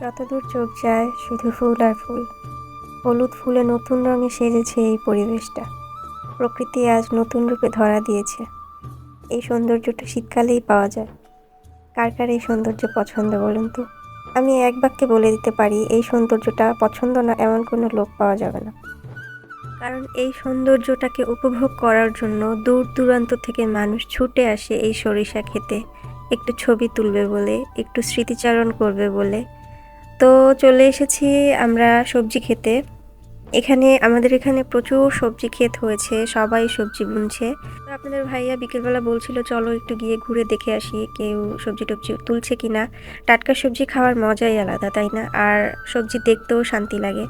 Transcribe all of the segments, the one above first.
যতদূর চোখ যায়, শুধু ফুল আর ফুল। হলুদ ফুলে নতুন রঙে সেজেছে এই পরিবেশটা। প্রকৃতি আজ নতুন রূপে ধরা দিয়েছে। এই সৌন্দর্যটা শীতকালেই পাওয়া যায়। কার কার এই সৌন্দর্য পছন্দ বলুন তো? আমি এক বাক্যে বলে দিতে পারি, এই সৌন্দর্যটা পছন্দ না এমন কোনো লোক পাওয়া যাবে না। কারণ এই সৌন্দর্যটাকে উপভোগ করার জন্য দূর দূরান্ত থেকে মানুষ ছুটে আসে এই সরিষা খেতে একটু ছবি তুলবে বলে, একটু স্মৃতিচারণ করবে বলে তো চলে এসেছি আমরা সবজি খেতে। এখানে, আমাদের এখানে প্রচুর সবজি ক্ষেত হয়েছে, সবাই সবজি বুনছে। তো আপনাদের ভাইয়া বিকেলবেলা বলছিল, চলো একটু গিয়ে ঘুরে দেখে আসি কেউ সবজি টবজি তুলছে কিনা। টাটকা সবজি খাওয়ার মজাই আলাদা, তাই না? আর সবজি দেখতেও শান্তি লাগে।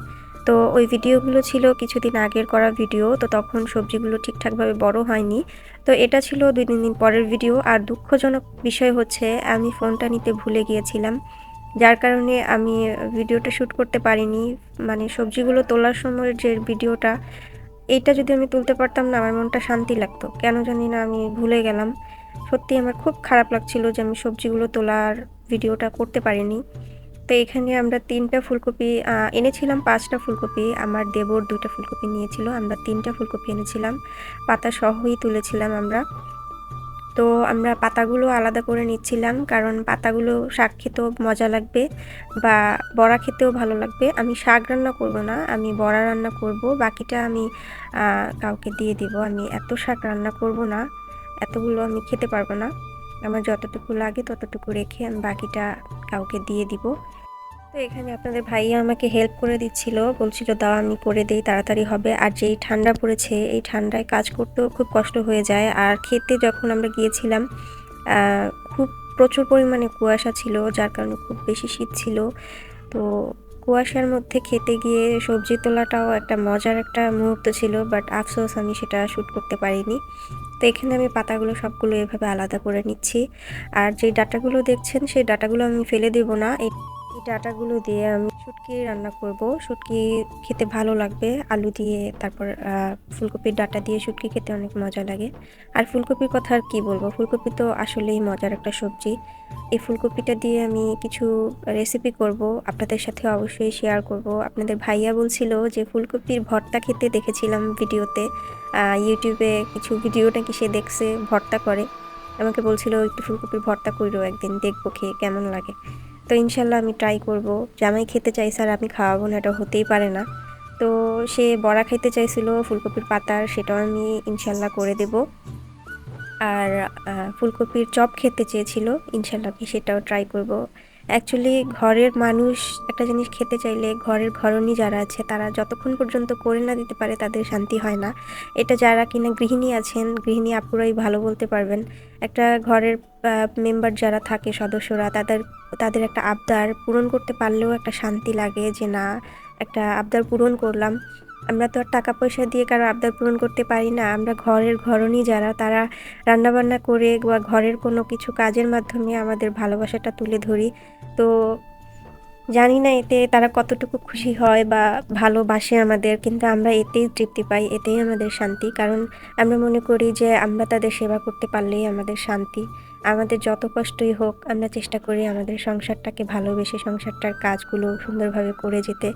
তো ওই ভিডিওগুলো ছিল কিছুদিন আগের করা ভিডিও, তো তখন সবজিগুলো ঠিকঠাকভাবে বড় হয়নি। তো এটা ছিল দুই তিন দিন পরের ভিডিও। আর দুঃখজনক বিষয় হচ্ছে, আমি ফোনটা নিতে ভুলে গিয়েছিলাম। যার কারণে আমি ভিডিওটা শ্যুট করতে পারিনি। মানে সবজিগুলো তোলার সময়ের যে ভিডিওটা, এইটা যদি আমি তুলতে পারতাম না, আমার মনটা শান্তি লাগতো। কেন জানি না আমি ভুলে গেলাম। সত্যি আমার খুব খারাপ লাগছিল যে আমি সবজিগুলো তোলার ভিডিওটা করতে পারিনি। তো এখানে আমরা তিনটা ফুলকপি এনেছিলাম, পাঁচটা ফুলকপি। আমার দেবর দুইটা ফুলকপি নিয়েছিল, আমরা তিনটা ফুলকপি এনেছিলাম। পাতা সহই তুলেছিলাম আমরা। তো আমরা পাতাগুলো আলাদা করে নিচ্ছিলাম, কারণ পাতাগুলো শাক খেতেও মজা লাগবে বা বড়া খেতেও ভালো লাগবে। আমি শাক রান্না করব না, আমি বড়া রান্না করব, বাকিটা আমি কাউকে দিয়ে দিব। আমি এত শাক রান্না করব না, এতগুলো আমি খেতে পারব না। আমার যতটুকু লাগে ততটুকু রেখে আমি বাকিটা কাউকে দিয়ে দিব। তো এখানে আপনাদের ভাইয়া আমাকে হেল্প করে দিচ্ছিল। বলছিল, দাও, আমি করে দেই, তাড়াতাড়ি হবে। আর যেই ঠান্ডা পড়েছে, এই ঠান্ডায় কাজ করতেও খুব কষ্ট হয়ে যায়। আর খেতে যখন আমরা গিয়েছিলাম খুব প্রচুর পরিমাণে কুয়াশা ছিল, যার কারণে খুব বেশি শীত ছিল। তো কুয়াশার মধ্যে খেতে গিয়ে সবজি তোলাটাও একটা মজার একটা মুহূর্ত ছিল বাট আফসোস আমি সেটা শ্যুট করতে পারিনি। তো এখানে আমি পাতাগুলো সবগুলো এভাবে আলাদা করে নিচ্ছি। আর যে ডাটাগুলো দেখছেন, সেই ডাটাগুলো আমি ফেলে দেব না। এই ডাটাগুলো দিয়ে আমি শুটকি রান্না করব। শুটকি খেতে ভালো লাগবে। আলু দিয়ে, তারপর ফুলকপির ডাটা দিয়ে শুটকি খেতে অনেক মজা লাগে। আর ফুলকপির কথা আর কী বলব? ফুলকপি তো আসলেই মজার একটা সবজি। এই ফুলকপিটা দিয়ে আমি কিছু রেসিপি করব। আপনাদের সাথে অবশ্যই শেয়ার করব। আপনাদের ভাইয়া বলছিল যে ফুলকপির ভর্তা খেতে দেখেছিলাম ভিডিওতে। ইউটিউবে কিছু ভিডিও নাকি সে দেখছে, ভর্তা করে। আমাকে বলছিল, একটু ফুলকপির ভর্তা করো একদিন, দেখব খেয়ে কেমন লাগে। তো ইনশাল্লাহ আমি ট্রাই করব। জামাই খেতে চাই স্যার আমি খাওয়াবো না, এটা হতেই পারে না। তো সে বড়া খেতে চাইছিল, ফুলকপির পাতার সেটাও আমি ইনশাল্লাহ করে দেব। আর ফুলকপির চপ খেতে চেয়েছিল, ইনশাল্লাহ আমি সেটাও ট্রাই করব। অ্যাকচুয়ালি ঘরের মানুষ একটা জিনিস খেতে চাইলে ঘরের ঘরণী যারা আছে, তারা যতক্ষণ পর্যন্ত করে না দিতে পারে, তাদের শান্তি হয় না। এটা যারা কিনা গৃহিণী আছেন, গৃহিণী আপুরাই ভালো বলতে পারবেন। একটা ঘরের মেম্বার যারা থাকে, সদস্যরা, তাদের তাদের একটা আবদার পূরণ করতে পারলেও একটা শান্তি লাগে যে, না, একটা আবদার পূরণ করলাম। আমরা তো আর টাকা পয়সা দিয়ে কারও আবদার পূরণ করতে পারি না। আমরা ঘরের ঘরণী যারা, তারা রান্নাবান্না করে বা ঘরের কোনো কিছু কাজের মাধ্যমে আমাদের ভালোবাসাটা তুলে ধরি। তো জানি না এতে তারা কতটুকু খুশি হয় বা ভালোবাসে আমাদের, কিন্তু আমরা এতেই তৃপ্তি পাই, এতেই আমাদের শান্তি। কারণ আমরা মনে করি যে আমরা তাদের সেবা করতে পারলেই আমাদের শান্তি। আমাদের যত কষ্টই হোক, আমরা চেষ্টা করি আমাদের সংসারটাকে ভালোবেসে সংসারটার কাজগুলো সুন্দরভাবে করে যেতে।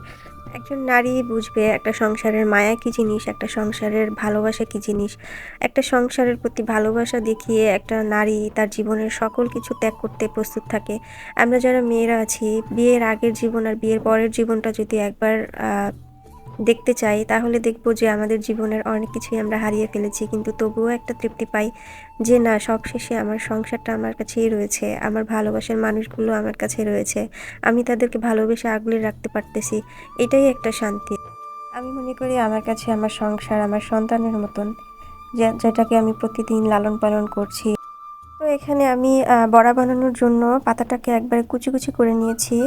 একজন নারী বুঝবে একটা সংসারের মায়া কী জিনিস, একটা সংসারের ভালোবাসা কী জিনিস। একটা সংসারের প্রতি ভালোবাসা দেখিয়ে একটা নারী তার জীবনের সকল কিছু ত্যাগ করতে প্রস্তুত থাকে। আমরা যারা মেয়েরা আছি, বিয়ের আগের জীবন আর বিয়ের পরের জীবনটা যদি একবার দেখতে চাই, তাহলে দেখব যে আমাদের জীবনের অনেক কিছুই আমরা হারিয়ে ফেলেছি, কিন্তু তবুও একটা তৃপ্তি পাই যে না, সবশেষে আমার সংসারটা আমার কাছেই রয়েছে, আমার ভালোবাসার মানুষগুলো আমার কাছে রয়েছে, আমি তাদেরকে ভালোবেসে আগলে রাখতে পারতেছি, এটাই একটা শান্তি। আমি মনে করি আমার কাছে আমার সংসার, আমার সন্তানের মতন যেটাকে আমি প্রতিদিন লালন পালন করছি। তো এখানে আমি বড়া বানানোর জন্য পাতাটাকে একবারে কুচি কুচি করে নিয়েছি।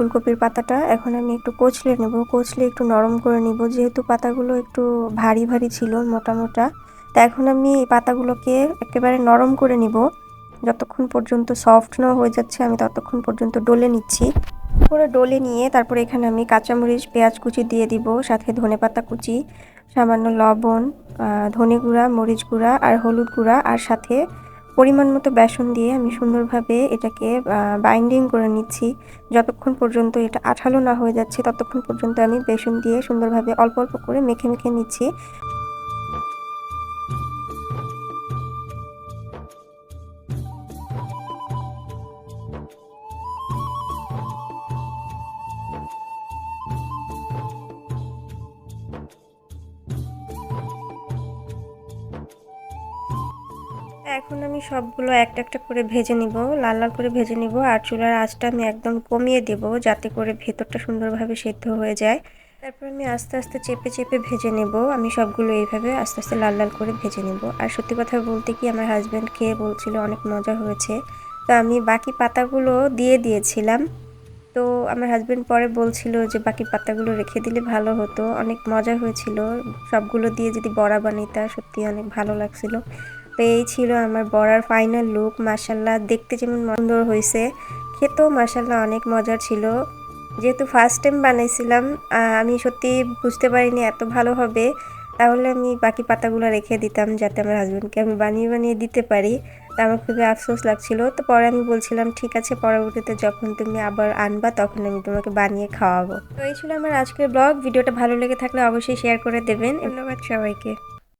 ফুলকপির পাতাটা, এখন আমি একটু কচলে নেব। কচলে একটু নরম করে নিব। যেহেতু পাতাগুলো একটু ভারী ভারী ছিল মোটা মোটা, তা এখন আমি এই পাতাগুলোকে একেবারে নরম করে নিব। যতক্ষণ পর্যন্ত সফট না হয়ে যাচ্ছে, আমি ততক্ষণ পর্যন্ত ডলে নিচ্ছি। করে ডলে নিয়ে তারপরে এখানে আমি কাঁচামরিচ, পেঁয়াজ কুচি দিয়ে দিব, সাথে ধনে পাতা কুচি, সামান্য লবণ ধনে গুঁড়া, মরিচ গুঁড়া, আর হলুদ গুঁড়া, আর সাথে পরিমাণ মতো বেসন দিয়ে আমি সুন্দরভাবে এটাকে বাইন্ডিং করে নিচ্ছি। যতক্ষণ পর্যন্ত এটা আঠালো না হয়ে যাচ্ছে, ততক্ষণ পর্যন্ত আমি বেসন দিয়ে সুন্দরভাবে অল্প অল্প করে মেখে মেখে নিচ্ছি। এখন আমি সবগুলো একটা একটা করে ভেজে নিব, লাল লাল করে ভেজে নিব আর চুলার আঁচটা আমি একদম কমিয়ে দেব যাতে করে ভেতরটা সুন্দরভাবে সেদ্ধ হয়ে যায়। তারপর আমি আস্তে আস্তে চেপে চেপে ভেজে নেব, আমি সবগুলো এইভাবে আস্তে আস্তে লাল লাল করে ভেজে নেব। আর সত্যি কথা বলতে কি আমার হাজব্যান্ড খেয়ে বলছিল অনেক মজা হয়েছে, তো আমি বাকি পাতাগুলো দিয়ে দিয়েছিলাম। তো আমার হাজব্যান্ড পরে বলছিল যে বাকি পাতাগুলো রেখে দিলে ভালো হতো, অনেক মজা হয়েছিল। সবগুলো দিয়ে যদি বড়া বানাইতা সত্যি অনেক ভালো লাগছিল। এই ছিল আমার বড়ার ফাইনাল লুক মার্শাল্লাহ দেখতে যেমন সুন্দর হয়েছে। খেতেও মার্শাল্লাহ অনেক মজার ছিল। যেহেতু ফার্স্ট টাইম বানাইছিলাম আমি সত্যি বুঝতে পারিনি এত ভালো হবে। তাহলে আমি বাকি পাতাগুলো রেখে দিতাম যাতে আমার হাজব্যান্ডকে আমি বানিয়ে বানিয়ে দিতে পারি। তা আমার খুবই আফসোস লাগছিল। তো পরে আমি বলছিলাম, ঠিক আছে, পরবর্তীতে যখন তুমি আবার আনবা, তখন আমি তোমাকে বানিয়ে খাওয়াবো। তো এই ছিল আমার আজকের ব্লগ ভিডিওটা ভালো লেগে থাকলে অবশ্যই শেয়ার করে দেবেন। ধন্যবাদ সবাইকে।